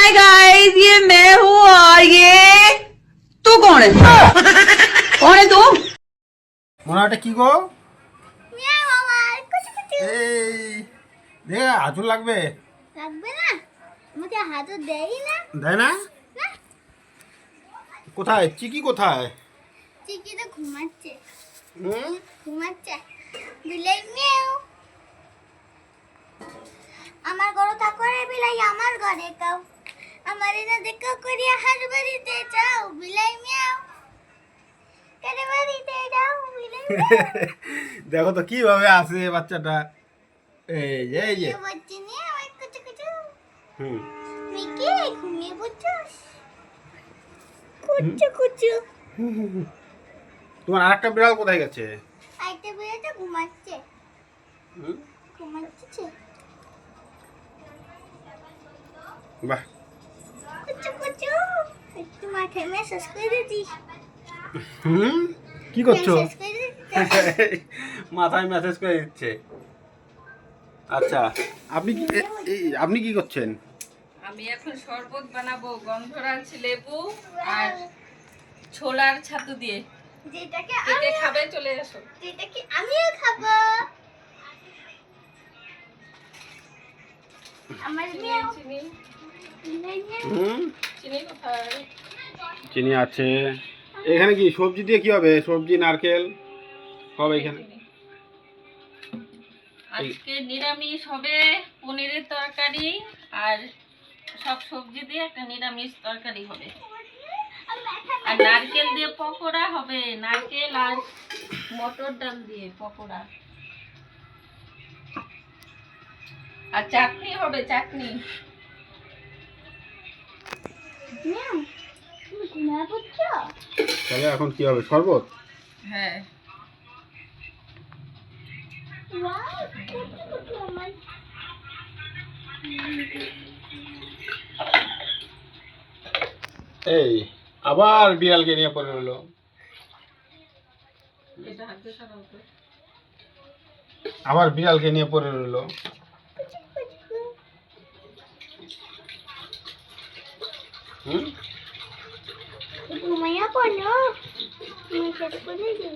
Hi guys ये मैं हूँ और ये तू कौन है कौन है तू মনে এটা কি গো মিয়াও আমার কুচু কুচু এই দে আজু লাগবে লাগবে না আমাকে হাতও দেই না দেয় না না কোথায় চিকি কোথায় চিকি তো ঘুমাচ্ছে হুম ঘুমাচ্ছে বিলাই মিয়াও আমার ঘরে থাকো রে বিলাই আমার ঘরে কাও আমার না দেখা করিয়া হার বাড়িতে যাও বিলাই মিয়াও। কেন বাড়িতে যাও বিলাই দেখো তো কীভাবে আসে বাচ্চাটা। এই যে এই যে। বাচ্চা নিয়ে আমার কুচু কুচু। হুম। মিকি ঘুমিয়ে পড়ছস? কুচু কুচু। তোমার আরেকটা বিড়াল কোথায় গেছে? আইতে বেরোতে ঘুমাচ্ছে। হুম? ঘুমাচ্ছে বাহ। একটু মাথায় মেসেজ করে হুম? কি করছ? মাথায় মেসেজ করে দিচ্ছে। আচ্ছা আপনি কি আপনি কি করছেন? আমি এখন শরবত বানাবো গন্ধরাজ লেবু আর ছোলার ছাতু দিয়ে। যেটাকে আমি খাবে চলে এসো। যেটাকে আমিও খাব। আমার চিনি হুম? চিনি আছে। এখানে কি সবজি দিয়ে কি হবে? সবজি নারকেল হবে এখানে? আজকে নিরামিষ হবে পনিরের তরকারি আর সব সবজি দিয়ে একটা নিরামিষ তরকারি হবে। আর নারকেল দিয়ে পকোড়া হবে। নারকেল আর মটর ডাল দিয়ে পকোড়া। আর চাটনি হবে চাটনি। তাহলে এখন কি হবে শরবত? হ্যাঁ। এই আবার বিড়ালকে নিয়ে পড়ে রইল। আবার বিড়ালকে নিয়ে পড়ে রইল। হুম ঘুমাইয়া পড়ো তুমি শেষ করে দিও